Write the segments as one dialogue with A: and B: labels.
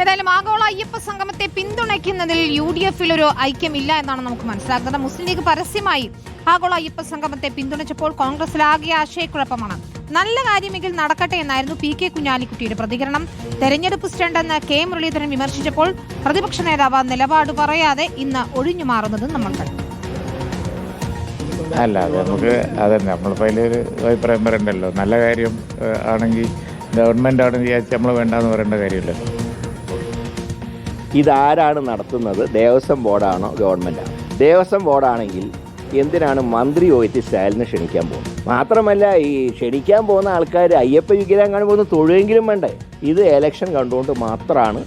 A: ഏതായാലും ആഗോള അയ്യപ്പ സംഗമത്തെ പിന്തുണയ്ക്കുന്നതിൽ യു ഡി എഫിൽ ഒരു ഐക്യമില്ല എന്നാണ് നമുക്ക് മനസ്സിലാക്കുന്നത് മുസ്ലിം ലീഗ് പരസ്യമായി ആഗോള അയ്യപ്പ സംഗമത്തെ പിന്തുണച്ചപ്പോൾ കോൺഗ്രസിൽ ആകെ ആശയക്കുഴപ്പമാണ്. നല്ല കാര്യമെങ്കിൽ നടക്കട്ടെ എന്നായിരുന്നു പി കെ കുഞ്ഞാലിക്കുട്ടിയുടെ പ്രതികരണം. തെരഞ്ഞെടുപ്പ് സ്റ്റണ്ടെന്ന് കെ മുരളീധരൻ വിമർശിച്ചപ്പോൾ പ്രതിപക്ഷ നേതാവ് നിലപാട് പറയാതെ ഇന്ന് ഒഴിഞ്ഞു മാറുന്നതും നമ്മൾ കണ്ടു.
B: അല്ല അത് നമുക്ക് അതന്നെ നമ്മളിപ്പോൾ അതിലൊരു അഭിപ്രായം പറയണ്ടല്ലോ. നല്ല കാര്യം ആണെങ്കിൽ ഗവൺമെന്റ് വിചാരിച്ച് നമ്മൾ വേണ്ടെന്ന് പറയേണ്ട കാര്യമില്ലല്ലോ.
C: ഇതാരാണ് നടത്തുന്നത്? ദേവസ്വം ബോർഡാണോ? ഗവൺമെന്റാണോ ദേവസ്വം ബോർഡാണെങ്കിൽ എന്തിനാണ് മന്ത്രി പോയിട്ട് സ്റ്റാലിനെ ക്ഷണിക്കാൻ പോകുന്നത്? മാത്രമല്ല ഈ ക്ഷണിക്കാൻ പോകുന്ന ആൾക്കാർ അയ്യപ്പ വിഗ്രഹം കാണുമ്പോൾ തൊഴുവെങ്കിലും വേണ്ടേ? ഇത് എലക്ഷൻ കണ്ടുകൊണ്ട് മാത്രമാണ്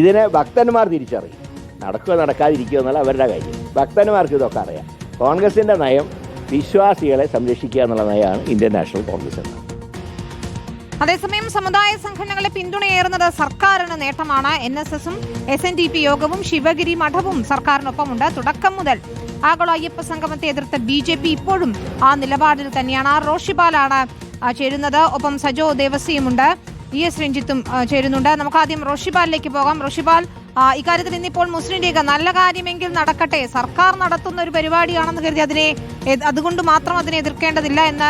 C: ഇതിനെ ഭക്തന്മാർ തിരിച്ചറിയും നടക്കുക നടക്കാതിരിക്കുക എന്നുള്ള അവരുടെ കാര്യം. ഭക്തന്മാർക്ക് ഇതൊക്കെ അറിയാം. കോൺഗ്രസിന്റെ നയം വിശ്വാസികളെ സംരക്ഷിക്കുക എന്നുള്ള നയമാണ് ഇന്ത്യൻ നാഷണൽ കോൺഗ്രസ് എന്നത്
A: അതേസമയം സമുദായ സംഘടനകളെ പിന്തുണയേറുന്നത് സർക്കാരിന് നേട്ടമാണ്. എൻ എസ് എസും എസ് എൻ ഡി പി യോഗവും ശിവഗിരി മഠവും സർക്കാരിനൊപ്പമുണ്ട്. തുടക്കം മുതൽ ആഗോള അയ്യപ്പ സംഗമത്തെ എതിർത്ത ബി ജെ പി ഇപ്പോഴും ആ നിലപാടിൽ തന്നെയാണ്. റോഷിപാലാണ് ചേരുന്നത്. ഒപ്പം സജോ ദേവസ്യമുണ്ട് ഇ എസ് രഞ്ജിത്തും ചേരുന്നുണ്ട്. നമുക്ക് ആദ്യം റോഷിപാലിലേക്ക് പോകാം. റോഷിപാൽ ഇക്കാര്യത്തിൽ ഇന്നിപ്പോൾ മുസ്ലിം ലീഗ് നല്ല കാര്യമെങ്കിൽ നടക്കട്ടെ. സർക്കാർ നടത്തുന്ന ഒരു പരിപാടിയാണെന്ന് കരുതി അതിനെ അതുകൊണ്ട് മാത്രം അതിനെ എതിർക്കേണ്ടതില്ല എന്ന്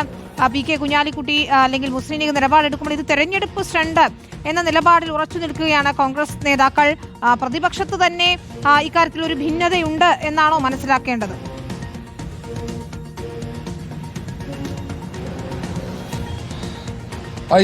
A: പി കെ കുഞ്ഞാലിക്കുട്ടി അല്ലെങ്കിൽ മുസ്ലിം ലീഗ് നിലപാടെടുക്കുമ്പോൾ ഇത് തെരഞ്ഞെടുപ്പ് സ്റ്റണ്ട് എന്ന നിലപാടിൽ ഉറച്ചു നിൽക്കുകയാണ് കോൺഗ്രസ് നേതാക്കൾ. പ്രതിപക്ഷത്ത് തന്നെ ഇക്കാര്യത്തിൽ ഒരു ഭിന്നതയുണ്ട് എന്നാണോ മനസ്സിലാക്കേണ്ടത്?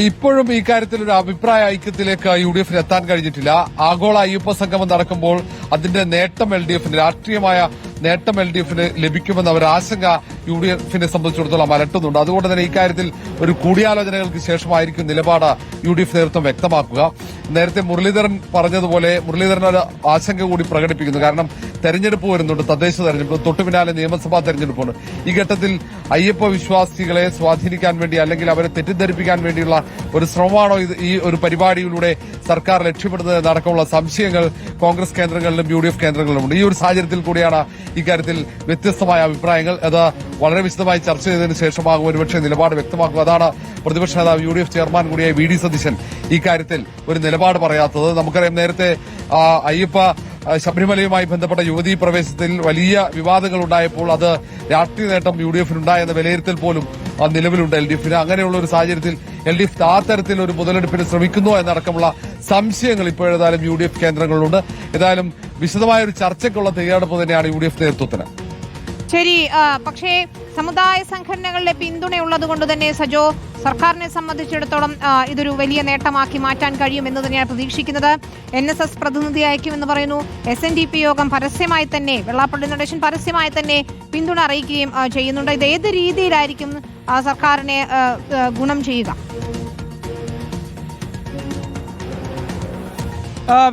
D: ഇപ്പോഴും ഈ കാര്യത്തിൽ ഒരു അഭിപ്രായ ഐക്യത്തിലേക്ക് യു ഡി എഫിന് എത്താൻ കഴിഞ്ഞിട്ടില്ല. ആഗോള അയ്യപ്പ സംഗമം നടക്കുമ്പോൾ അതിന്റെ നേട്ടം എൽ ഡി എഫിന് രാഷ്ട്രീയമായ നേട്ടം എൽ ഡി എഫിന് ലഭിക്കുമെന്ന ഒരു ആശങ്ക യു ഡി എഫിനെ സംബന്ധിച്ചിടത്തോളം അലട്ടുന്നുണ്ട്. അതുകൊണ്ട് തന്നെ ഇക്കാര്യത്തിൽ ഒരു കൂടിയാലോചനകൾക്ക് ശേഷമായിരിക്കും നിലപാട് യു ഡി എഫ് നേതൃത്വം വ്യക്തമാക്കുക. നേരത്തെ മുരളീധരൻ പറഞ്ഞതുപോലെ മുരളീധരൻ ഒരു ആശങ്ക കൂടി പ്രകടിപ്പിക്കുന്നു. കാരണം തെരഞ്ഞെടുപ്പ് വരുന്നുണ്ട് തദ്ദേശ തെരഞ്ഞെടുപ്പ് തൊട്ടു പിന്നാലെ നിയമസഭാ തെരഞ്ഞെടുപ്പുണ്ട് ഈ ഘട്ടത്തിൽ അയ്യപ്പ വിശ്വാസികളെ സ്വാധീനിക്കാൻ വേണ്ടി അല്ലെങ്കിൽ അവരെ തെറ്റിദ്ധരിപ്പിക്കാൻ വേണ്ടിയുള്ള ഒരു ശ്രമമാണോ ഇത് ഈ ഒരു പരിപാടിയിലൂടെ സർക്കാർ ലക്ഷ്യപ്പെടുന്നത് എന്നടക്കമുള്ള സംശയങ്ങൾ കോൺഗ്രസ് കേന്ദ്രങ്ങളിലും യു കേന്ദ്രങ്ങളിലുമുണ്ട്. ഈ ഒരു സാഹചര്യത്തിൽ കൂടിയാണ് ഇക്കാര്യത്തിൽ വ്യത്യസ്തമായ അഭിപ്രായങ്ങൾ. അത് വളരെ വിശദമായി ചർച്ച ചെയ്തതിനു ശേഷമാകും ഒരുപക്ഷെ നിലപാട് വ്യക്തമാക്കുക. അതാണ് പ്രതിപക്ഷ നേതാവ് യു ഡി എഫ് ചെയർമാൻ കൂടിയായ വി ഡി സതീശൻ ഇക്കാര്യത്തിൽ ഒരു നിലപാട് പറയാത്തത്. നമുക്കറിയാം നേരത്തെ അയ്യപ്പ ശബരിമലയുമായി ബന്ധപ്പെട്ട യുവതീ പ്രവേശത്തിൽ വലിയ വിവാദങ്ങൾ ഉണ്ടായപ്പോൾ അത് രാഷ്ട്രീയ നേട്ടം യു ഡി എഫിനുണ്ടായെന്ന വിലയിരുത്തൽ പോലും നിലവിലുണ്ട് എൽ ഡി എഫിന്. അങ്ങനെയുള്ള ഒരു സാഹചര്യത്തിൽ എൽ ഡി എഫ് ആ തരത്തിൽ ഒരു മുതലെടുപ്പിന് ശ്രമിക്കുന്നു എന്നടക്കമുള്ള സംശയങ്ങൾ ഇപ്പോഴേതായാലും യു ഡി എഫ് കേന്ദ്രങ്ങളിലുണ്ട്. ഏതായാലും വിശദമായ ഒരു ചർച്ചയ്ക്കുള്ള തയ്യാറെടുപ്പ് തന്നെയാണ് യു ഡി എഫ് നേതൃത്വത്തിന്.
A: ശരി പക്ഷേ സമുദായ സംഘടനകളുടെ പിന്തുണയുള്ളത് കൊണ്ട് തന്നെ സജോ സർക്കാരിനെ സംബന്ധിച്ചിടത്തോളം ഇതൊരു വലിയ നേട്ടമാക്കി മാറ്റാൻ കഴിയും എന്ന് തന്നെയാണ് പ്രതീക്ഷിക്കുന്നത്. എൻ എസ് എസ് പ്രതിനിധി അയക്കുമെന്ന് പറയുന്നു. എസ് എൻ ഡി പി യോഗം പരസ്യമായി തന്നെ വെള്ളാപ്പള്ളി നടേശൻ പരസ്യമായി തന്നെ പിന്തുണ അറിയിക്കുകയും ചെയ്യുന്നുണ്ട്. ഇത് ഏത് രീതിയിലായിരിക്കും സർക്കാരിനെ ഗുണം ചെയ്യുക?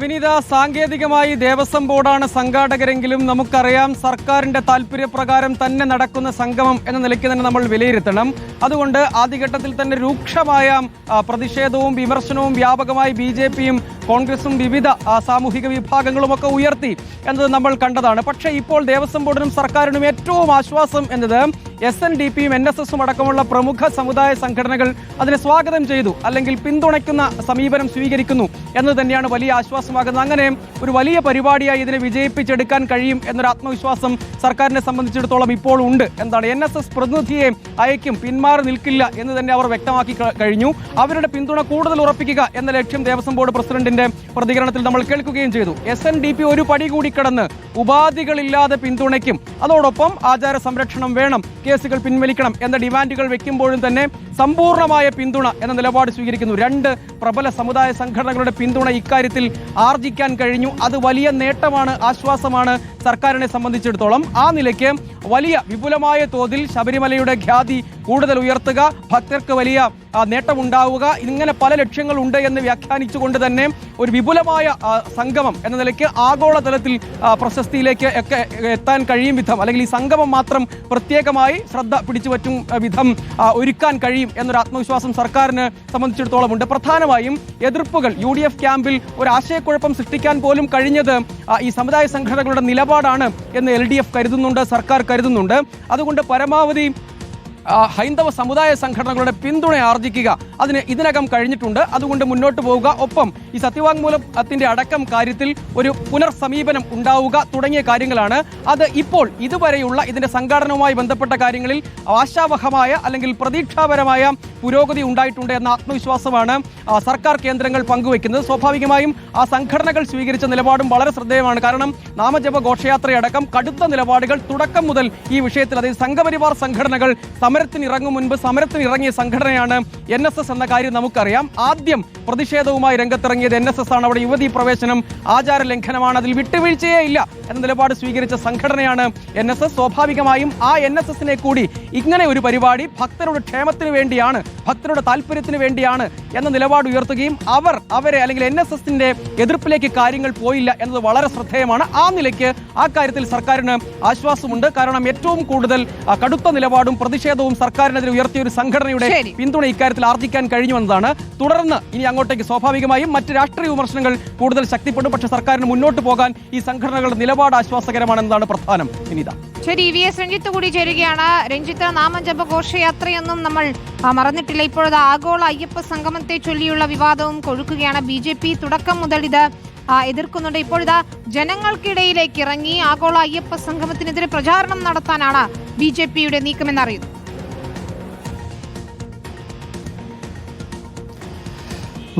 E: വിനീത സാങ്കേതികമായി ദേവസ്വം ബോർഡാണ് സംഘാടകരെങ്കിലും നമുക്കറിയാം സർക്കാരിന്റെ താല്പര്യപ്രകാരം തന്നെ നടക്കുന്ന സംഗമം എന്ന നിലയ്ക്ക് തന്നെ നമ്മൾ വിലയിരുത്തണം. അതുകൊണ്ട് ആദ്യഘട്ടത്തിൽ തന്നെ രൂക്ഷമായ പ്രതിഷേധവും വിമർശനവും വ്യാപകമായി ബി ജെ പിയും കോൺഗ്രസും വിവിധ സാമൂഹിക വിഭാഗങ്ങളും ഒക്കെ ഉയർത്തി എന്നത് നമ്മൾ കണ്ടതാണ്. പക്ഷേ ഇപ്പോൾ ദേവസ്വം ബോർഡിനും സർക്കാരിനും ഏറ്റവും ആശ്വാസം എന്നത് എസ് എൻ ഡി പിയും എൻ എസ് എസും അടക്കമുള്ള പ്രമുഖ സമുദായ സംഘടനകൾ അതിനെ സ്വാഗതം ചെയ്തു അല്ലെങ്കിൽ പിന്തുണയ്ക്കുന്ന സമീപനം സ്വീകരിക്കുന്നു എന്ന് തന്നെയാണ് വലിയ ആശ്വാസമാകുന്നത്. അങ്ങനെ ഒരു വലിയ പരിപാടിയായി ഇതിനെ വിജയിപ്പിച്ചെടുക്കാൻ കഴിയും എന്നൊരു ആത്മവിശ്വാസം സർക്കാരിനെ സംബന്ധിച്ചിടത്തോളം ഇപ്പോൾ ഉണ്ട് എന്താണ് എൻ എസ് എസ് പ്രതിനിധിയെ അയക്കും പിന്മാറി നിൽക്കില്ല എന്ന് തന്നെ അവർ വ്യക്തമാക്കി കഴിഞ്ഞു. അവരുടെ പിന്തുണ കൂടുതൽ ഉറപ്പിക്കുക എന്ന ലക്ഷ്യം ദേവസ്വം ബോർഡ് പ്രസിഡന്റിന്റെ പ്രതികരണത്തിൽ നമ്മൾ കേൾക്കുകയും ചെയ്തു. എസ് എൻ ഡി പി ഒരു പടി കൂടി കടന്ന് ഉപാധികളില്ലാതെ പിന്തുണയ്ക്കും. അതോടൊപ്പം ആചാര സംരക്ഷണം വേണം. കേസുകൾ പിൻവലിക്കണം എന്ന ഡിമാൻഡുകൾ വെക്കുമ്പോഴും തന്നെ സമ്പൂർണമായ പിന്തുണ എന്ന നിലപാട് സ്വീകരിക്കുന്നു. രണ്ട് പ്രബല സമുദായ സംഘടനകളുടെ പിന്തുണ ഇക്കാര്യത്തിൽ ആർജിക്കാൻ കഴിഞ്ഞു. അത് വലിയ നേട്ടമാണ് ആശ്വാസമാണ് സർക്കാരിനെ സംബന്ധിച്ചിടത്തോളം. ആ നിലയ്ക്ക് വലിയ വിപുലമായ തോതിൽ ശബരിമലയുടെ ഖ്യാതി കൂടുതൽ ഉയർത്തുക ഭക്തർക്ക് വലിയ നേട്ടമുണ്ടാവുക. ഇങ്ങനെ പല ലക്ഷ്യങ്ങളുണ്ട് എന്ന് വ്യാഖ്യാനിച്ചുകൊണ്ട് തന്നെ ഒരു വിപുലമായ സംഗമം എന്ന നിലയ്ക്ക് ആഗോളതലത്തിൽ പ്രശസ്തിയിലേക്ക് ഒക്കെ എത്താൻ കഴിയും വിധം അല്ലെങ്കിൽ ഈ സംഗമം മാത്രം പ്രത്യേകമായി ശ്രദ്ധ പിടിച്ചു പറ്റും വിധം ഒരുക്കാൻ കഴിയും എന്നൊരു ആത്മവിശ്വാസം സർക്കാരിന് സംബന്ധിച്ചിടത്തോളം ഉണ്ട്. പ്രധാനമായും എതിർപ്പുകൾ യു ഡി എഫ് ക്യാമ്പിൽ ഒരു ആശയക്കുഴപ്പം സൃഷ്ടിക്കാൻ പോലും കഴിഞ്ഞത് ഈ സമുദായ സംഘടനകളുടെ നിലപാടാണ് എന്ന് എൽ ഡി എഫ് കരുതുന്നുണ്ട്. സർക്കാർ കരുതുന്നുണ്ട്. അതുകൊണ്ട് പരമാവധി ഹൈന്ദവ സമുദായ സംഘടനകളുടെ പിന്തുണ ആർജിക്കുക. അതിന് ഇതിനകം കഴിഞ്ഞിട്ടുണ്ട്. അതുകൊണ്ട് മുന്നോട്ട് പോവുക. ഒപ്പം ഈ സത്യവാങ്മൂലത്തിന്റെ അടക്കം കാര്യത്തിൽ ഒരു പുനർസമീപനം ഉണ്ടാവുക തുടങ്ങിയ കാര്യങ്ങളാണ്. അത് ഇപ്പോൾ ഇതുവരെയുള്ള ഇതിന്റെ സംഘാടനവുമായി ബന്ധപ്പെട്ട കാര്യങ്ങളിൽ ആശാവഹമായ അല്ലെങ്കിൽ പ്രതീക്ഷാപരമായ പുരോഗതി ഉണ്ടായിട്ടുണ്ട് എന്ന ആത്മവിശ്വാസമാണ് സർക്കാർ കേന്ദ്രങ്ങൾ പങ്കുവെക്കുന്നത് സ്വാഭാവികമായും ആ സംഘടനകൾ സ്വീകരിച്ച നിലപാടും വളരെ ശ്രദ്ധേയമാണ്. കാരണം നാമജപ ഘോഷയാത്രയടക്കം കടുത്ത നിലപാടുകൾ തുടക്കം മുതൽ ഈ വിഷയത്തിൽ അതായത് സംഘപരിവാർ സംഘടനകൾ സമരത്തിന് ഇറങ്ങും മുൻപ് സമരത്തിന് ഇറങ്ങിയ സംഘടനയാണ് എൻ എസ് എസ് എന്ന കാര്യം നമുക്കറിയാം. ആദ്യം പ്രതിഷേധവുമായി രംഗത്തിറങ്ങിയത് എൻ എസ് എസ് ആണ്. അവിടെ യുവതി പ്രവേശനം ആചാര ലംഘനമാണ്. അതിൽ വിട്ടുവീഴ്ചയേ ഇല്ല എന്ന നിലപാട് സ്വീകരിച്ച സംഘടനയാണ് എൻ എസ് എസ്. സ്വാഭാവികമായും ആ എൻ എസ് എസിനെ കൂടി ഇങ്ങനെ ഒരു പരിപാടി ഭക്തരുടെ ക്ഷേമത്തിന് വേണ്ടിയാണ് ഭക്തരുടെ താല്പര്യത്തിന് വേണ്ടിയാണ് എന്ന നിലപാട് ഉയർത്തുകയും അവർ അവരെ അല്ലെങ്കിൽ എൻ എസ് എസിന്റെ എതിർപ്പിലേക്ക് കാര്യങ്ങൾ പോയില്ല എന്നത് വളരെ ശ്രദ്ധേയമാണ്. ആ നിലയ്ക്ക് ആ കാര്യത്തിൽ സർക്കാരിന് ആശ്വാസമുണ്ട്. കാരണം ഏറ്റവും കൂടുതൽ കടുത്ത നിലപാടും പ്രതിഷേധവും സർക്കാരിനെതിരെ ഉയർത്തിയ ഒരു സംഘടനയുടെ. പിന്തുണ ഇക്കാര്യത്തിൽ ആർജിക്കാൻ കഴിഞ്ഞു എന്നതാണ് തുടർന്ന് ഇനി അങ്ങോട്ടേക്ക് സ്വാഭാവികമായും മറ്റ് രാഷ്ട്രീയ വിമർശനങ്ങൾ കൂടുതൽ ശക്തിപ്പെടും. പക്ഷേ സർക്കാരിന് മുന്നോട്ട് പോകാൻ ഈ സംഘടനകളുടെ നിലപാട് ആശ്വാസകരമാണെന്നതാണ് പ്രധാനം. വിനീത
A: ശരി വി എസ് രഞ്ജിത്ത് കൂടി ചേരുകയാണ്. രഞ്ജിത്ത് നാമജപ ഘോഷയാത്രയൊന്നും നമ്മൾ മറന്നിട്ടില്ല. ഇപ്പോഴത് ആഗോള അയ്യപ്പ സംഗമത്തെ ചൊല്ലിയുള്ള വിവാദവും കൊഴുക്കുകയാണ് ബി ജെ പി. തുടക്കം മുതൽ ഇത് എതിർക്കുന്നുണ്ട്. ഇപ്പോഴിതാ ജനങ്ങൾക്കിടയിലേക്ക് ഇറങ്ങി ആഗോള അയ്യപ്പ സംഗമത്തിനെതിരെ പ്രചാരണം നടത്താനാണ് ബി ജെ പിയുടെ നീക്കമെന്നറിയുന്നു.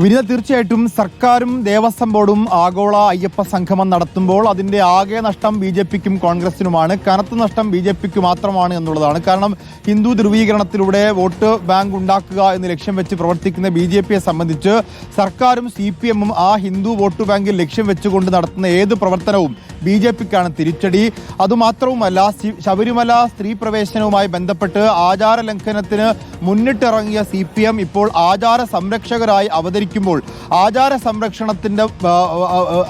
F: വിനിത തീർച്ചയായിട്ടും സർക്കാരും ദേവസ്വം ബോർഡും ആഗോള അയ്യപ്പ സംഗമം നടത്തുമ്പോൾ അതിന്റെ ആകെ നഷ്ടം ബി ജെ പിക്കും കോൺഗ്രസിനുമാണ്. കനത്ത നഷ്ടം ബി ജെ പിക്ക് മാത്രമാണ് എന്നുള്ളതാണ്. കാരണം ഹിന്ദു ധ്രുവീകരണത്തിലൂടെ വോട്ട് ബാങ്ക് ഉണ്ടാക്കുക എന്ന് ലക്ഷ്യം വെച്ച് പ്രവർത്തിക്കുന്ന ബി ജെ പിയെ സംബന്ധിച്ച് സർക്കാരും സി പി എമ്മും ആ ഹിന്ദു വോട്ട് ബാങ്കിൽ ലക്ഷ്യം വെച്ചുകൊണ്ട് നടത്തുന്ന ഏത് പ്രവർത്തനവും ബി ജെ പിക്കാണ് തിരിച്ചടി. അതുമാത്രവുമല്ല ശബരിമല സ്ത്രീ പ്രവേശനവുമായി ബന്ധപ്പെട്ട് ആചാര ലംഘനത്തിന് മുന്നിട്ടിറങ്ങിയ സി പി എം ഇപ്പോൾ ആചാര സംരക്ഷകരായി അവതരിക്കുമ്പോൾ ആചാര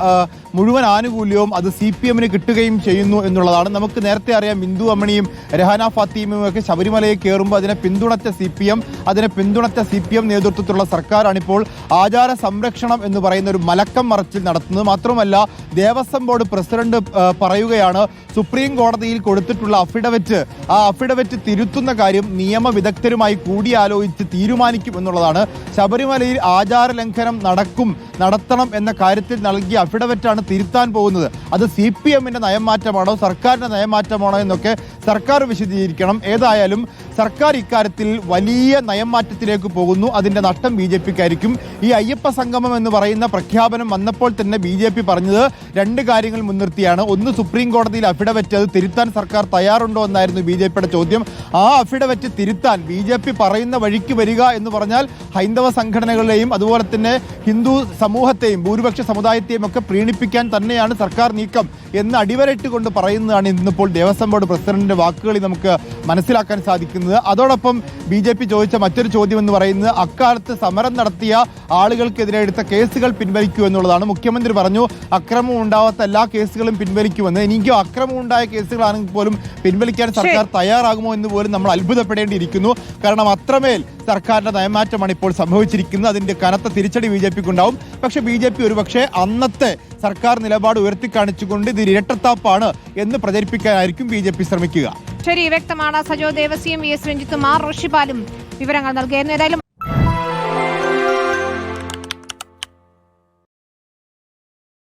F: ആ, മുഴുവൻ ആനുകൂല്യവും അത് സി പി എമ്മിന് കിട്ടുകയും ചെയ്യുന്നു എന്നുള്ളതാണ്. നമുക്ക് നേരത്തെ അറിയാം ബിന്ദു അമ്മണിയും രഹാന ഫാത്തിമയും ഒക്കെ ശബരിമലയിൽ കയറുമ്പോൾ അതിനെ പിന്തുണച്ച സി പി എം അതിനെ പിന്തുണച്ച സി പി എം നേതൃത്വത്തിലുള്ള സർക്കാരാണിപ്പോൾ ആചാര സംരക്ഷണം എന്ന് പറയുന്ന ഒരു മലക്കം മറച്ചിൽ നടത്തുന്നത്. മാത്രമല്ല ദേവസ്വം ബോർഡ് പ്രസിഡന്റ് പറയുകയാണ് സുപ്രീം കോടതിയിൽ കൊടുത്തിട്ടുള്ള അഫിഡവിറ്റ് ആ അഫിഡവിറ്റ് തിരുത്തുന്ന കാര്യം നിയമവിദഗ്ധരുമായി കൂടിയാലോചിച്ച് തീരുമാനിക്കും എന്നുള്ളതാണ്. ശബരിമലയിൽ ആചാര ലംഘനം നടക്കും നടത്തണം എന്ന കാര്യത്തിൽ നൽകിയ അഫിഡവിറ്റാണ് തിരുത്താൻ പോകുന്നത്? അത് സി പി എമ്മിന്റെ നയമാറ്റമാണോ സർക്കാരിന്റെ നയമാറ്റമാണോ എന്നൊക്കെ സർക്കാർ വിശദീകരിക്കണം. ഏതായാലും സർക്കാർ ഇക്കാര്യത്തിൽ വലിയ നയംമാറ്റത്തിലേക്ക് പോകുന്നു. അതിന്റെ നഷ്ടം ബി ജെ പിക്കായിരിക്കും. ഈ അയ്യപ്പ സംഗമം എന്ന് പറയുന്ന പ്രഖ്യാപനം വന്നപ്പോൾ തന്നെ ബി ജെ പി പറഞ്ഞത് രണ്ട് കാര്യങ്ങൾ മുൻനിർത്തിയാണ്. ഒന്ന് സുപ്രീം കോടതിയിൽ അഫിഡവെറ്റ് അത് തിരുത്താൻ സർക്കാർ തയ്യാറുണ്ടോ എന്നായിരുന്നു ബി ജെ പിയുടെ ചോദ്യം. ആ അഫിഡവെറ്റ് തിരുത്താൻ ബി ജെ പി പറയുന്ന വഴിക്ക് വരിക എന്ന് പറഞ്ഞാൽ ഹൈന്ദവ സംഘടനകളെയും അതുപോലെ തന്നെ ഹിന്ദു സമൂഹത്തെയും ഭൂരിപക്ഷ സമുദായത്തെയും ഒക്കെ പ്രീണിപ്പിക്കാൻ തന്നെയാണ് സർക്കാർ നീക്കം എന്ന് അടിവരയിട്ടുകൊണ്ട് പറയുന്നതാണ് ഇന്നിപ്പോൾ ദേവസ്വം ബോർഡ് പ്രസിഡന്റിന്റെ വാക്കുകളിൽ നമുക്ക് മനസ്സിലാക്കാൻ സാധിക്കുന്നത്. അതോടൊപ്പം ബി ജെ പി ചോദിച്ച മറ്റൊരു ചോദ്യം എന്ന് പറയുന്നത് അക്കാലത്ത് സമരം നടത്തിയ ആളുകൾക്കെതിരെ എടുത്ത കേസുകൾ പിൻവലിക്കൂ എന്നുള്ളതാണ്. മുഖ്യമന്ത്രി പറഞ്ഞു അക്രമം ഉണ്ടാവാത്ത എല്ലാ കേസുകളും പിൻവലിക്കുമെന്ന്. എനിക്കും അക്രമം ഉണ്ടായ കേസുകളാണെങ്കിൽ പോലും പിൻവലിക്കാൻ സർക്കാർ തയ്യാറാകുമോ എന്ന് പോലും നമ്മൾ അത്ഭുതപ്പെടേണ്ടിയിരിക്കുന്നു. കാരണം അത്രമേൽ സർക്കാരിന്റെ നയമാറ്റമാണ് ഇപ്പോൾ സംഭവിച്ചിരിക്കുന്നത്. അതിന്റെ കനത്ത തിരിച്ചടി ബി ജെ പിക്ക് ഉണ്ടാവും പക്ഷേ ബി ജെ പി ഒരുപക്ഷെ അന്നത്തെ സർക്കാർ നിലപാട് ഉയർത്തിക്കാണിച്ചുകൊണ്ട് ഇത് ഇരട്ടത്താപ്പാണ് എന്ന് പ്രചരിപ്പിക്കാനായിരിക്കും ബി ജെ പി ശ്രമിക്കുക.
A: ശരി വ്യക്തമാണ്. സജോ ദേവസ്യം വി എസ് രഞ്ജിത്തും ആർ ഋഷിപാലും വിവരങ്ങൾ നൽകിയിരുന്നു ഏതായാലും